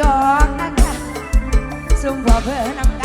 ยอกนะคะซุ่มพอเพื่อนำ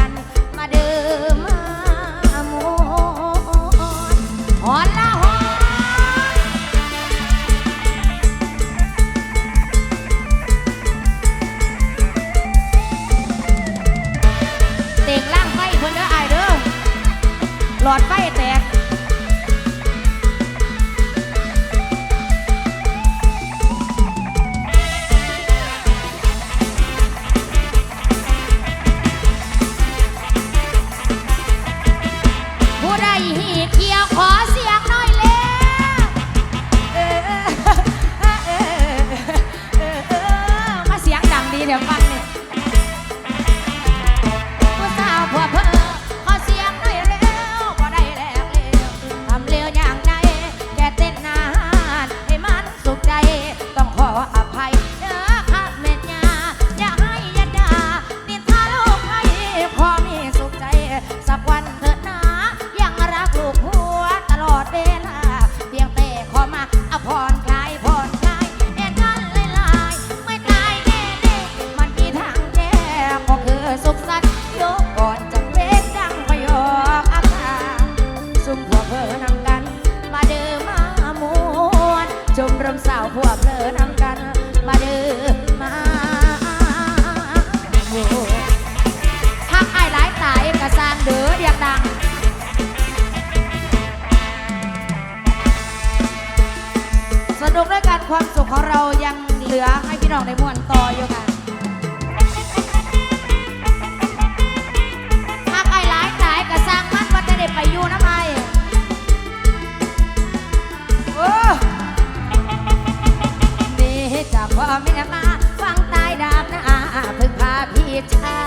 แม่มาฟังตายดาบนะอาพึ่งพาพี่ชา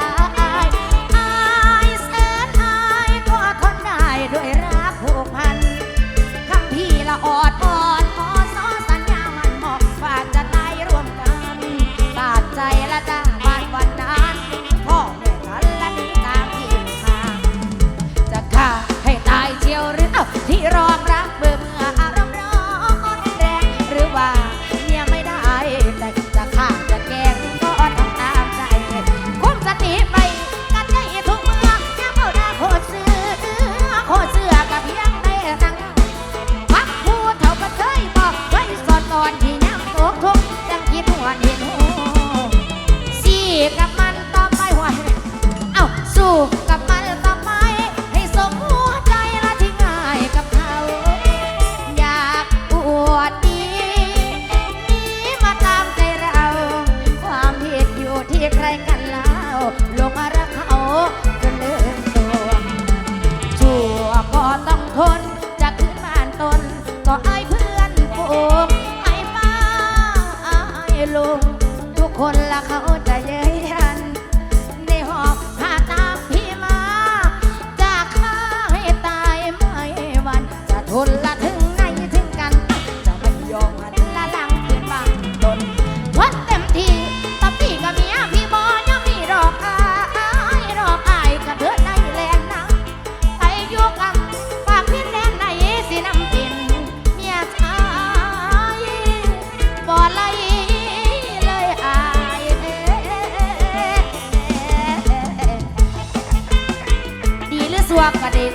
คน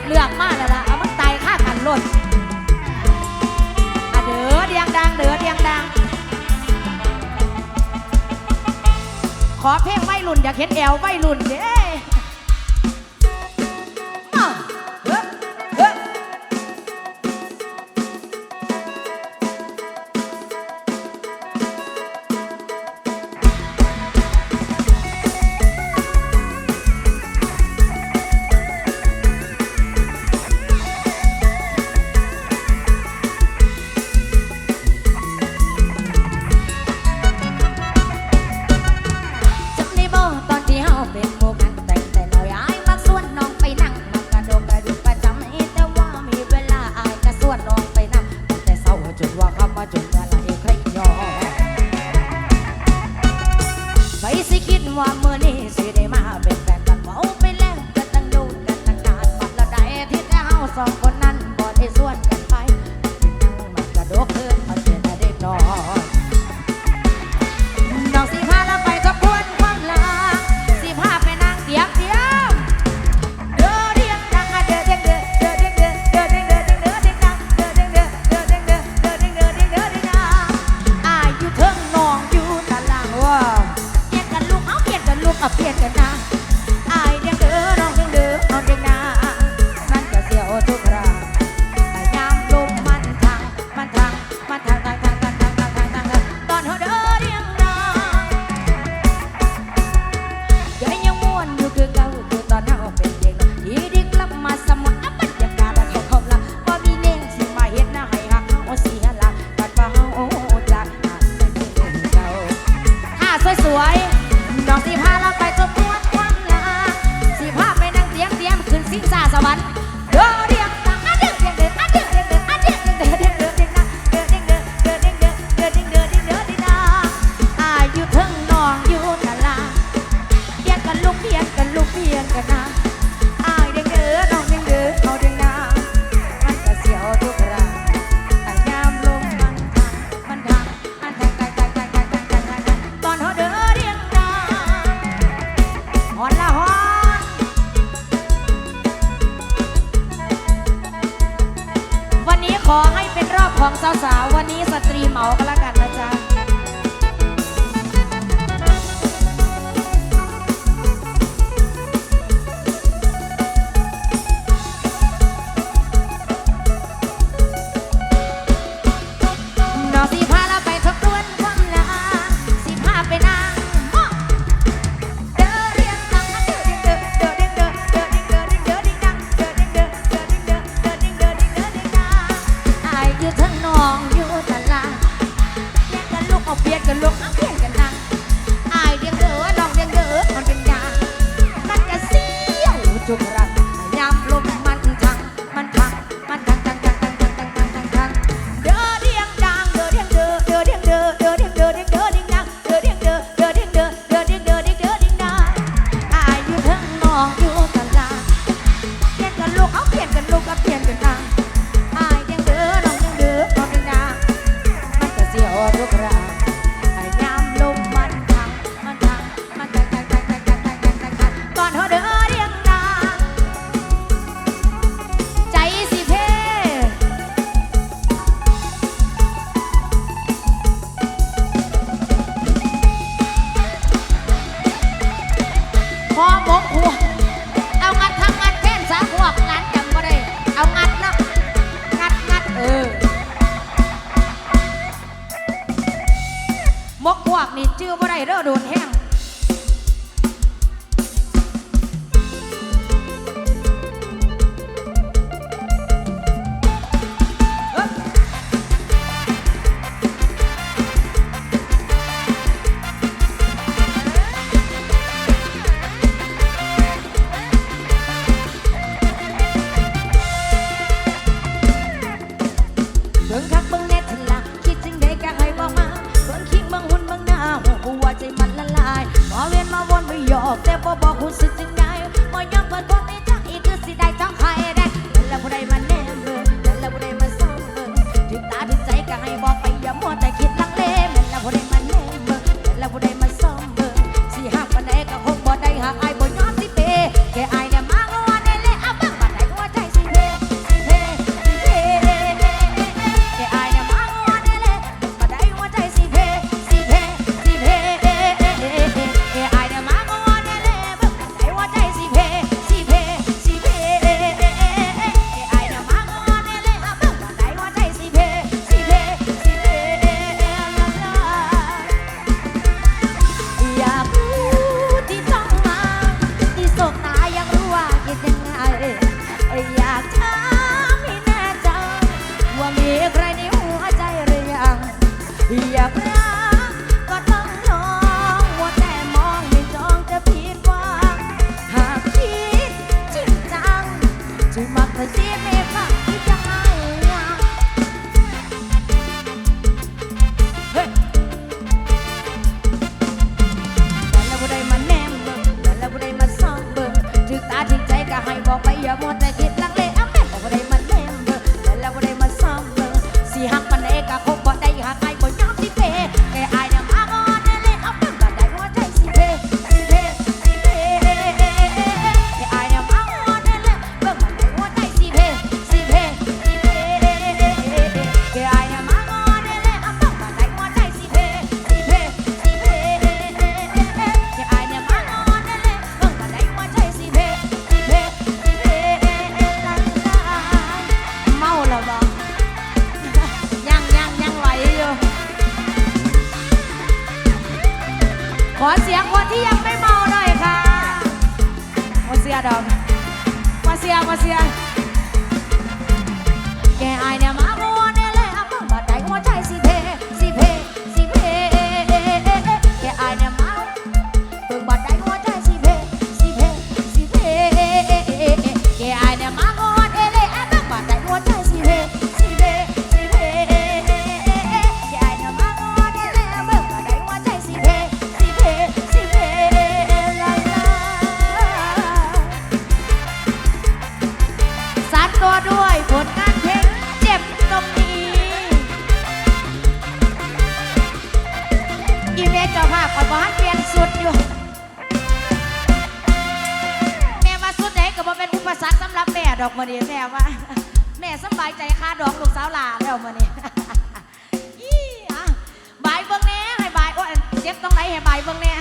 เลือกมาแล้วละเอามันตายฆ่ากันลดอะเดือเดียงดังเดือเดียงดัง ขอเพลงไว้รุ่นอยากเห็นแอลไว้รุ่นเด้ สียดอกมาเสียมาเสียแกอายเนี่ยมาุดอยู่ แม่วาสุดไหนก็บ่เป็นอุปสรรคสำหรับแม่ดอกมันอนี้แม่ว่า แม่สบายใจค่าดอกลูกสาวลาแล้วมื้อนี้ยี่ะบายเบิ่งแหน่ให้บายโอ้เจ็บตรงไหนให้บายเบิ่งแหน่